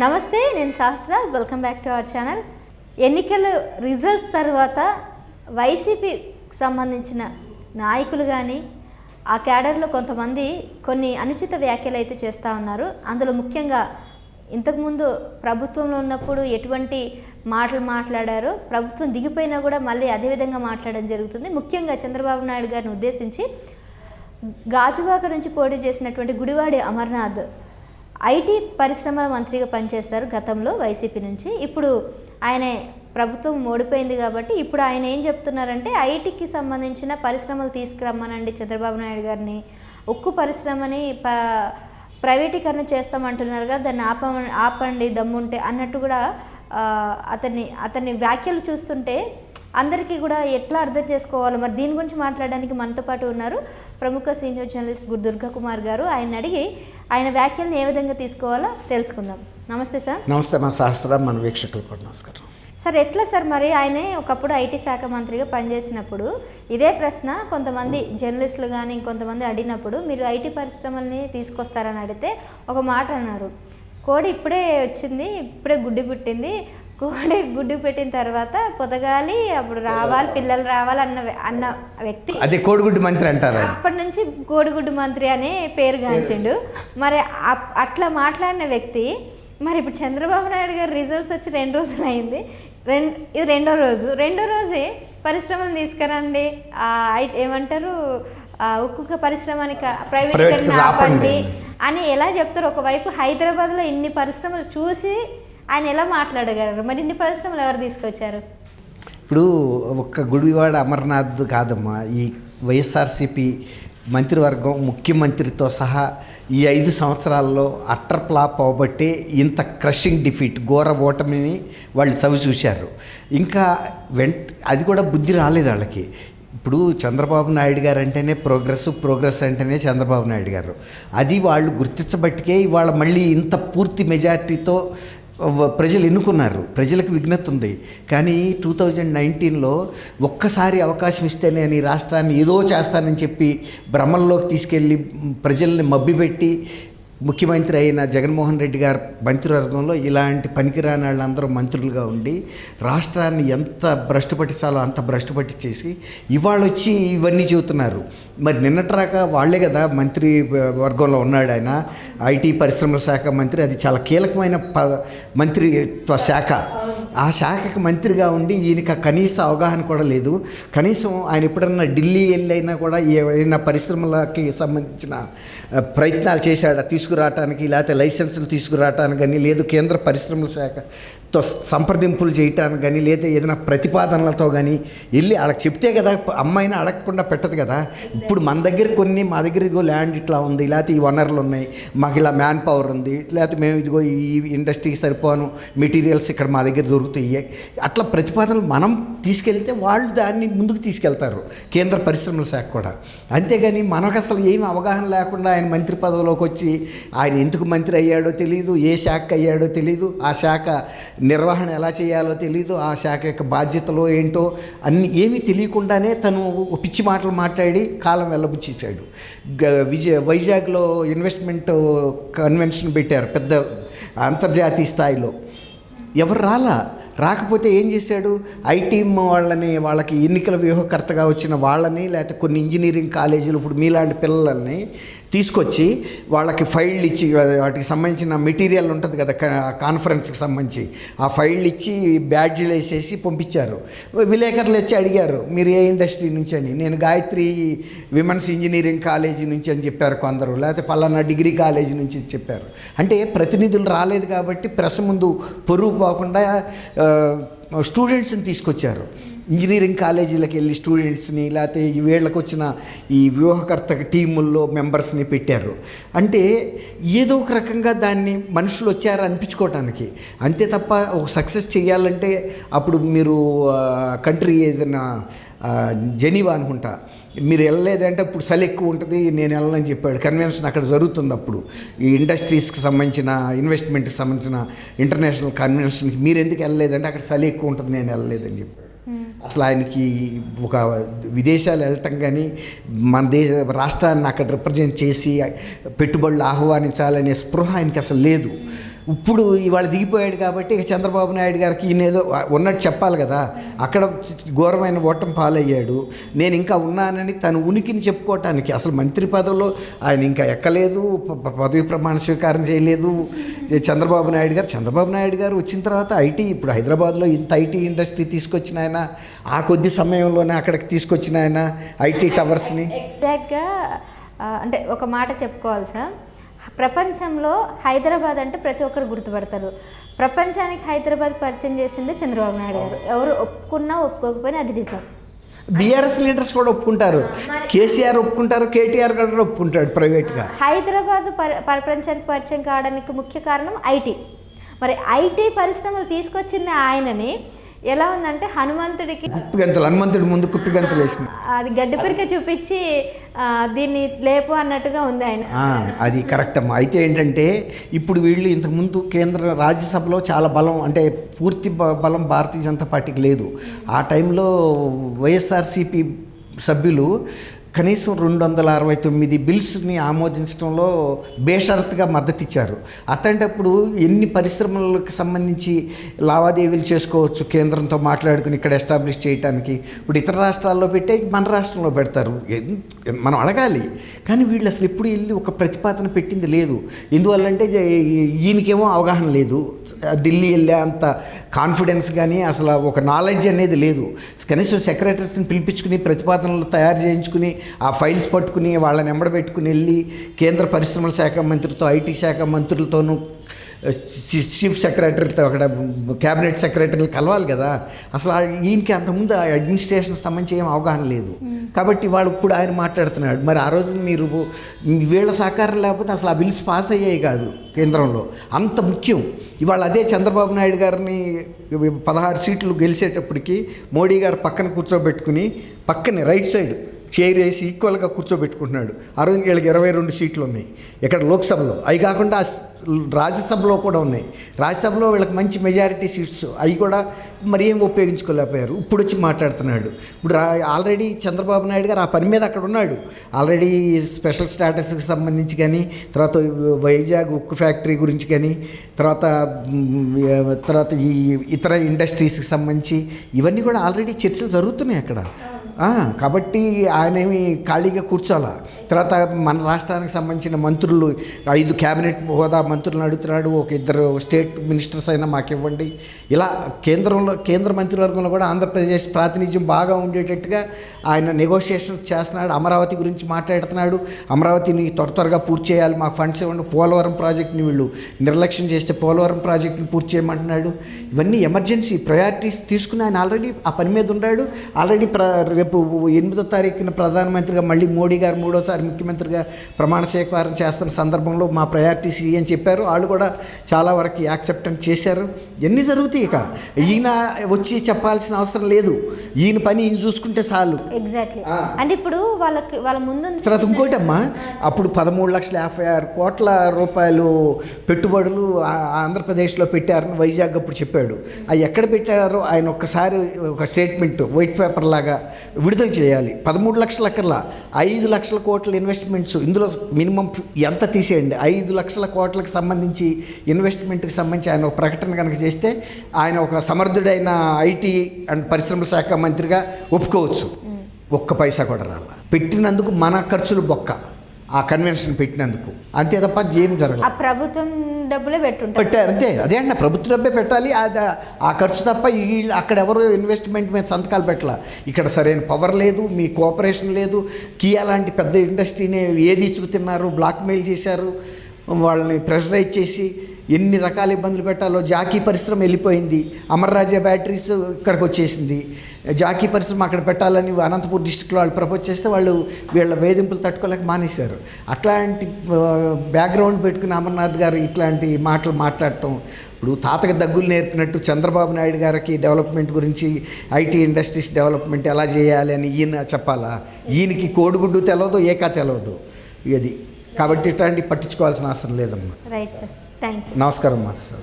నమస్తే నేను Sahasra welcome back to our channel ఎన్నికల రిజల్ట్స్ తర్వాత వైసీపీకి సంబంధించిన నాయకులు కానీ ఆ క్యాడర్లో కొంతమంది కొన్ని అనుచిత వ్యాఖ్యలు అయితే చేస్తూ ఉన్నారు. అందులో ముఖ్యంగా ఇంతకుముందు ప్రభుత్వంలో ఉన్నప్పుడు ఎటువంటి మాటలు మాట్లాడారో ప్రభుత్వం దిగిపోయినా కూడా మళ్ళీ అదే విధంగా మాట్లాడడం జరుగుతుంది. ముఖ్యంగా చంద్రబాబు నాయుడు గారిని ఉద్దేశించి గాజువాక నుంచి పోటీ చేసినటువంటి గుడివాడి అమర్నాథ్ ఐటీ పరిశ్రమల మంత్రిగా పనిచేస్తారు గతంలో వైసీపీ నుంచి. ఇప్పుడు ఆయన ప్రభుత్వం ఓడిపోయింది కాబట్టి ఇప్పుడు ఆయన ఏం చెప్తున్నారంటే ఐటీకి సంబంధించిన పరిశ్రమలు తీసుకురమ్మనండి చంద్రబాబు నాయుడు గారిని. ఉక్కు పరిశ్రమని ప ప్రైవేటీకరణ చేస్తామంటున్నారు కదా దాన్ని ఆప ఆపండి దమ్ముంటే అన్నట్టు కూడా అతన్ని అతన్ని అతని వ్యాఖ్యలు చూస్తుంటే అందరికీ కూడా ఎట్లా అర్థం చేసుకోవాలో? మరి దీని గురించి మాట్లాడడానికి మనతో పాటు ఉన్నారు ప్రముఖ సీనియర్ జర్నలిస్ట్ గురు దుర్గా కుమార్ గారు ఆయన అడిగి ఆయన వ్యాఖ్యలను ఏ విధంగా తీసుకోవాలో తెలుసుకుందాం. నమస్తే సార్. నమస్తే మా శాస్త్ర మన వీక్షకులు కూడా నమస్కారం. సార్ ఎట్లా సార్ మరి ఆయన ఒకప్పుడు ఐటీ శాఖ మంత్రిగా పనిచేసినప్పుడు ఇదే ప్రశ్న కొంతమంది జర్నలిస్టులు కానీ ఇంకొంతమంది అడిగినప్పుడు మీరు ఐటీ పరిశ్రమల్ని తీసుకొస్తారని అడిగితే ఒక మాట అన్నారు. కోడి ఇప్పుడే వచ్చింది ఇప్పుడే గుడ్డి పుట్టింది కోడి గుడ్డి పెట్టిన తర్వాత పొదగాలి అప్పుడు రావాలి పిల్లలు రావాలి అన్న అన్న వ్యక్తి. అదే కోడిగుడ్డు మంత్రి అంటారు. అప్పటి నుంచి కోడిగుడ్డు మంత్రి అనే పేరు గాంచిండు. మరి అట్లా మాట్లాడిన వ్యక్తి మరి ఇప్పుడు చంద్రబాబు నాయుడు గారు రిజల్ట్స్ వచ్చి రెండు రోజులు అయింది. రెండు ఇది రెండో రోజు. రెండో రోజే పరిశ్రమలు తీసుకురండి. ఏమంటారు? ఉక్కు పరిశ్రమని ప్రైవేటీకరణ ఆపండి ఆపండి. అని ఎలా చెప్తారు? ఒకవైపు హైదరాబాద్లో ఇన్ని పరిశ్రమలు చూసి ఆయన ఎలా మాట్లాడగలరు? మరి ఇన్ని పరిశ్రమలు ఎవరు తీసుకొచ్చారు? ఇప్పుడు ఒక్క గుడివాడ అమర్నాథ్ కాదమ్మా ఈ వైఎస్ఆర్సిపి మంత్రివర్గం ముఖ్యమంత్రితో సహా ఈ ఐదు సంవత్సరాల్లో అట్టర్ ఫ్లాప్ అవబట్టే ఇంత క్రషింగ్ డిఫీట్ ఘోర ఓటమిని వాళ్ళు సవి చూశారు. ఇంకా వెంట అది కూడా బుద్ధి రాలేదు వాళ్ళకి. ఇప్పుడు చంద్రబాబు నాయుడు గారు అంటేనే ప్రోగ్రెస్ ప్రోగ్రెస్ అంటేనే చంద్రబాబు నాయుడు గారు. అది వాళ్ళు గుర్తించబట్టికే ఇవాళ మళ్ళీ ఇంత పూర్తి మెజారిటీతో ప్రజలు ఎన్నుకున్నారు. ప్రజలకు విఘ్నత ఉంది. కానీ టూ థౌజండ్ నైన్టీన్లో ఒక్కసారి అవకాశం ఇస్తే నేను ఈ రాష్ట్రాన్ని ఏదో చేస్తానని చెప్పి భ్రమంలోకి తీసుకెళ్ళి ప్రజల్ని మబ్బిపెట్టి ముఖ్యమంత్రి అయిన జగన్మోహన్ రెడ్డి గారి మంత్రివర్గంలో ఇలాంటి పనికిరాని వాళ్ళందరూ మంత్రులుగా ఉండి రాష్ట్రాన్ని ఎంత భ్రష్టు పట్టించాలో అంత భ్రష్టు పట్టించేసి ఇవాళ వచ్చి ఇవన్నీ చెబుతున్నారు. మరి నిన్నట్రాక వాళ్ళే కదా మంత్రి వర్గంలో ఉన్నాడు ఆయన. ఐటీ పరిశ్రమల శాఖ మంత్రి అది చాలా కీలకమైన ప మంత్రిత్వ శాఖ. ఆ శాఖకి మంత్రిగా ఉండి ఈయనకి కనీస అవగాహన కూడా లేదు. కనీసం ఆయన ఎప్పుడన్నా ఢిల్లీ వెళ్ళైనా కూడా ఏమైనా పరిశ్రమలకి సంబంధించిన ప్రయత్నాలు చేశాడా? తీసుకురావటానికి లేకపోతే లైసెన్సులు తీసుకురావటానికి కానీ లేదు కేంద్ర పరిశ్రమల శాఖ తో సంప్రదింపులు చేయటానికి కానీ లేదా ఏదైనా ప్రతిపాదనలతో కానీ వెళ్ళి వాళ్ళకి చెప్తే కదా అమ్మాయిని అడగకుండా పెట్టదు కదా. ఇప్పుడు మన దగ్గర కొన్ని మా దగ్గర ఇదిగో ల్యాండ్ ఇట్లా ఉంది లేకపోతే ఈ వనరులు ఉన్నాయి మాకు ఇలా మ్యాన్ పవర్ ఉంది లేకపోతే మేము ఇదిగో ఈ ఇండస్ట్రీకి సరిపోను మెటీరియల్స్ ఇక్కడ మా దగ్గర దొరుకుతాయి అట్లా ప్రతిపాదనలు మనం తీసుకెళ్తే వాళ్ళు దాన్ని ముందుకు తీసుకెళ్తారు కేంద్ర పరిశ్రమల శాఖ కూడా. అంతేగాని మనకు అసలు ఏమి అవగాహన లేకుండా ఆయన మంత్రి పదవిలోకి వచ్చి ఆయన ఎందుకు మంత్రి అయ్యాడో తెలియదు ఏ శాఖ అయ్యాడో తెలియదు ఆ శాఖ నిర్వహణ ఎలా చేయాలో తెలియదు ఆ శాఖ యొక్క బాధ్యతలో ఏంటో అన్ని ఏమీ తెలియకుండానే తను పిచ్చి మాటలు మాట్లాడి కాలం వెళ్ళబుచ్చేసాడు విజయ వైజాగ్లో ఇన్వెస్ట్మెంట్ కన్వెన్షన్ పెట్టారు పెద్ద అంతర్జాతీయ స్థాయిలో. ఎవరు రాలా? రాకపోతే ఏం చేశాడు? ఐటీ వాళ్ళని వాళ్ళకి ఎన్నికల వ్యూహకర్తగా వచ్చిన వాళ్ళని లేకపోతే కొన్ని ఇంజనీరింగ్ కాలేజీలు ఇప్పుడు మీలాంటి పిల్లల్ని తీసుకొచ్చి వాళ్ళకి ఫైళ్ళు ఇచ్చి వాటికి సంబంధించిన మెటీరియల్ ఉంటుంది కదా కాన్ఫరెన్స్కి సంబంధించి. ఆ ఫైళ్ళు ఇచ్చి బ్యాడ్జీలు వేసేసి పంపించారు. విలేకరులు వచ్చి అడిగారు మీరు ఏ ఇండస్ట్రీ నుంచి అని? నేను గాయత్రి విమెన్స్ ఇంజనీరింగ్ కాలేజీ నుంచి అని చెప్పారు కొందరు లేకపోతే పలానా డిగ్రీ కాలేజీ నుంచి చెప్పారు. అంటే ప్రతినిధులు రాలేదు కాబట్టి ప్రెస్ ముందు పొరుగు పోకుండా స్టూడెంట్స్ని తీసుకొచ్చారు. ఇంజనీరింగ్ కాలేజీలకు వెళ్ళి స్టూడెంట్స్ని లేకపోతే ఈ వీళ్ళకి వచ్చిన ఈ వ్యూహకర్త టీముల్లో మెంబర్స్ని పెట్టారు. అంటే ఏదో ఒక రకంగా దాన్ని మనుషులు వచ్చారు అనిపించుకోవటానికి. అంతే తప్ప ఒక సక్సెస్ చేయాలంటే అప్పుడు మీరు కంట్రీ ఏదైనా జెనీవా అనుకుంటా. మీరు వెళ్ళలేదంటే ఇప్పుడు చలి ఎక్కువ ఉంటుంది నేను వెళ్ళనని చెప్పాడు. కన్వెన్షన్ అక్కడ జరుగుతుంది అప్పుడు. ఈ ఇండస్ట్రీస్కి సంబంధించిన ఇన్వెస్ట్మెంట్కి సంబంధించిన ఇంటర్నేషనల్ కన్వెన్షన్కి మీరు ఎందుకు వెళ్ళలేదంటే అక్కడ చలి ఎక్కువ ఉంటుంది నేను వెళ్ళలేదని చెప్పాడు అసలు ఆయనకి ఒక విదేశాలు వెళ్ళటం కానీ మన దేశ రాష్ట్రాన్ని అక్కడ రిప్రజెంట్ చేసి పెట్టుబడులు ఆహ్వానించాలనే స్పృహ ఆయనకి అసలు లేదు. ఇప్పుడు ఇవాళ దిగిపోయాడు కాబట్టి ఇక చంద్రబాబు నాయుడు గారికి ఈయన ఏదో ఉన్నట్టు చెప్పాలి కదా. అక్కడ ఘోరమైన ఓటం పాలయ్యాడు. నేను ఇంకా ఉన్నానని తన ఉనికిని చెప్పుకోవటానికి అసలు మంత్రి పదవిలో ఆయన ఇంకా ఎక్కలేదు పదవి ప్రమాణ స్వీకారం చేయలేదు. చంద్రబాబు నాయుడు గారు చంద్రబాబు నాయుడు గారు వచ్చిన తర్వాత ఐటీ ఇప్పుడు హైదరాబాద్లో ఇంత ఐటీ ఇండస్ట్రీ తీసుకొచ్చిన ఆయన ఆ కొద్ది సమయంలోనే అక్కడికి తీసుకొచ్చిన ఆయన ఐటీ టవర్స్ని. ఎగ్జాక్ట్గా అంటే ఒక మాట చెప్పుకోవాలి సార్. ప్రపంచంలో హైదరాబాద్ అంటే ప్రతి ఒక్కరు గుర్తుపడతారు. ప్రపంచానికి హైదరాబాద్ పరిచయం చేసింది చంద్రబాబు నాయుడు గారు. ఎవరు ఒప్పుకున్నా ఒప్పుకోకపోయినా అది నిజం. బీఆర్ఎస్ లీడర్స్ కూడా ఒప్పుకుంటారు. కేసీఆర్ ఒప్పుకుంటారు కేటీఆర్ కూడా ఒప్పుకుంటాడు ప్రైవేట్గా. హైదరాబాద్ పర ప్రపంచానికి పరిచయం కావడానికి ముఖ్య కారణం ఐటీ. మరి ఐటీ పరిశ్రమలు తీసుకొచ్చింది ఆయనని ఎలా ఉందంటే హనుమంతుడికి కుప్పిగంతులు హనుమంతుడి ముందు కుప్పిగంతులు వేసిన అది గడ్డి పిరిక చూపించి దీన్ని లేపు అన్నట్టుగా ఉంది ఆయన. అది కరెక్ట్ అమ్మా. అయితే ఏంటంటే ఇప్పుడు వీళ్ళు ఇంతకుముందు కేంద్ర రాజ్యసభలో చాలా బలం అంటే పూర్తి బ- బలం భారతీయ జనతా పార్టీకి లేదు. ఆ టైంలో వైఎస్ఆర్సీపీ సభ్యులు కనీసం రెండు వందల అరవై తొమ్మిది బిల్స్ని ఆమోదించడంలో బేషరత్గా మద్దతిచ్చారు. అట్లాంటప్పుడు ఎన్ని పరిశ్రమలకు సంబంధించి లావాదేవీలు చేసుకోవచ్చు కేంద్రంతో మాట్లాడుకుని ఇక్కడ ఎస్టాబ్లిష్ చేయడానికి ఇప్పుడు ఇతర రాష్ట్రాల్లో పెట్టే మన రాష్ట్రంలో పెడతారు. మనం అడగాలి. కానీ వీళ్ళు అసలు ఎప్పుడు వెళ్ళి ఒక ప్రతిపాదన పెట్టింది లేదు. ఎందువల్లంటే ఈయనకేమో అవగాహన లేదు. ఢిల్లీ వెళ్ళే అంత కాన్ఫిడెన్స్ కానీ అసలు ఒక నాలెడ్జ్ అనేది లేదు. కనీసం సెక్రటరీస్ని పిలిపించుకుని ప్రతిపాదనలు తయారు చేయించుకుని ఆ ఫైల్స్ పట్టుకుని వాళ్ళని ఎంబడబెట్టుకుని వెళ్ళి కేంద్ర పరిశ్రమల శాఖ మంత్రితో ఐటీ శాఖ మంత్రులతోనూ చీఫ్ సెక్రటరీతో అక్కడ క్యాబినెట్ సెక్రటరీలు కలవాలి కదా. అసలు ఆ- ఈయనకి అంతకుముందు ఆ అడ్మినిస్ట్రేషన్ సంబంధించి ఏం అవగాహన లేదు. కాబట్టి వాడు ఇప్పుడు ఆయన మాట్లాడుతున్నాడు. మరి ఆ రోజు మీరు వీళ్ళ సహకారం లేకపోతే అసలు ఆ బిల్స్ పాస్ అయ్యాయి కాదు కేంద్రంలో. అంత ముఖ్యం. ఇవాళ అదే చంద్రబాబు నాయుడు గారిని పదహారు సీట్లు గెలిచేటప్పటికి మోడీ గారు పక్కన కూర్చోబెట్టుకుని పక్కనే రైట్ సైడ్ చైర్ వేసి ఈక్వల్గా కూర్చోబెట్టుకుంటున్నాడు. ఆ రోజు వీళ్ళకి ఇరవై రెండు సీట్లు ఉన్నాయి. ఇక్కడ లోక్సభలో. అవి కాకుండా రాజ్యసభలో కూడా ఉన్నాయి. రాజ్యసభలో వీళ్ళకి మంచి మెజారిటీ సీట్స్ అవి కూడా మరి ఏం ఉపయోగించుకోలేకపోయారు. ఇప్పుడు వచ్చి మాట్లాడుతున్నాడు. ఇప్పుడు ఆల్రెడీ చంద్రబాబు నాయుడు గారు ఆ పని మీద అక్కడ ఉన్నాడు. ఆల్రెడీ స్పెషల్ స్టాటస్కి సంబంధించి కానీ తర్వాత వైజాగ్ ఉక్కు ఫ్యాక్టరీ గురించి కానీ తర్వాత తర్వాత ఈ ఇతర ఇండస్ట్రీస్కి సంబంధించి ఇవన్నీ కూడా ఆల్రెడీ చర్చలు జరుగుతున్నాయి అక్కడ. కాబట్టి ఆయనేమి ఖాళీగా కూర్చోాలా తర్వాత మన రాష్ట్రానికి సంబంధించిన మంత్రులు ఐదు క్యాబినెట్ హోదా మంత్రులను అడుగుతున్నాడు ఒక ఇద్దరు స్టేట్ మినిస్టర్స్ అయినా మాకు ఇవ్వండి. ఇలా కేంద్రంలో కేంద్ర మంత్రివర్గంలో కూడా ఆంధ్రప్రదేశ్ ప్రాతినిధ్యం బాగా ఉండేటట్టుగా ఆయన నెగోషియేషన్స్ చేస్తున్నాడు అమరావతి గురించి మాట్లాడుతున్నాడు. అమరావతిని త్వర త్వరగా పూర్తి చేయాలి మాకు ఫండ్స్ ఇవ్వండి. పోలవరం ప్రాజెక్ట్ని వీళ్ళు నిర్లక్ష్యం చేస్తే పోలవరం ప్రాజెక్ట్ని పూర్తి చేయమంటున్నాడు. ఇవన్నీ ఎమర్జెన్సీ ప్రయారిటీస్ తీసుకుని ఆయన ఆల్రెడీ ఆ పని మీద ఉన్నాడు. ఆల్రెడీ ప్ర రేపు ఎనిమిదో తారీఖున ప్రధానమంత్రిగా మళ్ళీ మోడీ గారు మూడోసారి ముఖ్యమంత్రిగా ప్రమాణ స్వీకారం చేస్తున్న సందర్భంలో మా ప్రయారిటీస్ ఇవి అని చెప్పారు. వాళ్ళు కూడా చాలా వరకు యాక్సెప్టెన్స్ చేశారు. ఎన్ని జరుగుతాయి ఇక? ఈయన వచ్చి చెప్పాల్సిన అవసరం లేదు. ఈయన పని ఈయన చూసుకుంటే చాలు. ఎగ్జాక్ట్లీ. అంటే ఇప్పుడు వాళ్ళకి వాళ్ళ ముందు తర్వాత ఇంకోటమ్మా అప్పుడు పదమూడు లక్షల యాభై ఆరు కోట్ల రూపాయలు పెట్టుబడులు ఆంధ్రప్రదేశ్లో పెట్టారని వైజాగ్ అప్పుడు చెప్పాడు. అవి ఎక్కడ పెట్టారో ఆయన ఒక్కసారి ఒక స్టేట్మెంట్ వైట్ పేపర్ లాగా విడుదల చేయాలి. పదమూడు లక్షల అక్కర్లా ఐదు లక్షల కోట్ల ఇన్వెస్ట్మెంట్స్ ఇందులో మినిమం ఎంత తీసేయండి? ఐదు లక్షల కోట్లకు సంబంధించి ఇన్వెస్ట్మెంట్కి సంబంధించి ఆయన ఒక ప్రకటన కనుక చేస్తే ఆయన ఒక సమర్థుడైన ఐటీ అండ్ పరిశ్రమల శాఖ మంత్రిగా ఒప్పుకోవచ్చు. ఒక్క పైసా కూడా రాల. పెట్టినందుకు మన ఖర్చులు బొక్క. ఆ కన్వెన్షన్ పెట్టినందుకు. అంతే తప్ప ఏం జరగదు ఆ ప్రభుత్వం డబ్బులే పెట్టుంటారు. పెట్టారు అంతే. అదే అండి ప్రభుత్వ డబ్బే పెట్టాలి ఆ ఖర్చు తప్ప వీళ్ళు అక్కడ ఎవరు ఇన్వెస్ట్మెంట్ మీద సంతకాలు పెట్టాల. ఇక్కడ సరైన పవర్ లేదు మీ కోఆపరేషన్ లేదు కియా లాంటి పెద్ద ఇండస్ట్రీని ఏది ఇచ్చుకుతున్నారు బ్లాక్మెయిల్ చేశారు వాళ్ళని ప్రెషరైజ్ చేసి ఎన్ని రకాల ఇబ్బందులు పెట్టాలో జాకీ పరిశ్రమ వెళ్ళిపోయింది. అమర్రాజా బ్యాటరీస్ ఇక్కడికి వచ్చేసింది. జాకీ పరిశ్రమ అక్కడ పెట్టాలని అనంతపూర్ డిస్టిక్లో వాళ్ళు ప్రపోజ్ చేస్తే వాళ్ళు వీళ్ళ వేధింపులు తట్టుకోలేక మానేశారు. అట్లాంటి బ్యాక్గ్రౌండ్ పెట్టుకుని అమర్నాథ్ గారు ఇట్లాంటి మాటలు మాట్లాడటం ఇప్పుడు తాతకి దగ్గులు నేర్పినట్టు చంద్రబాబు నాయుడు గారికి డెవలప్మెంట్ గురించి ఐటీ ఇండస్ట్రీస్ డెవలప్మెంట్ ఎలా చేయాలి అని ఈయన చెప్పాలా? ఈయనకి కోడిగుడ్డు తెలవదు ఏకా తెలవదు. ఇది కాబట్టి ఇట్లాంటివి పట్టించుకోవాల్సిన అవసరం లేదమ్మా. రైట్ సార్ థ్యాంక్ యూ నమస్కారం మాస్టర్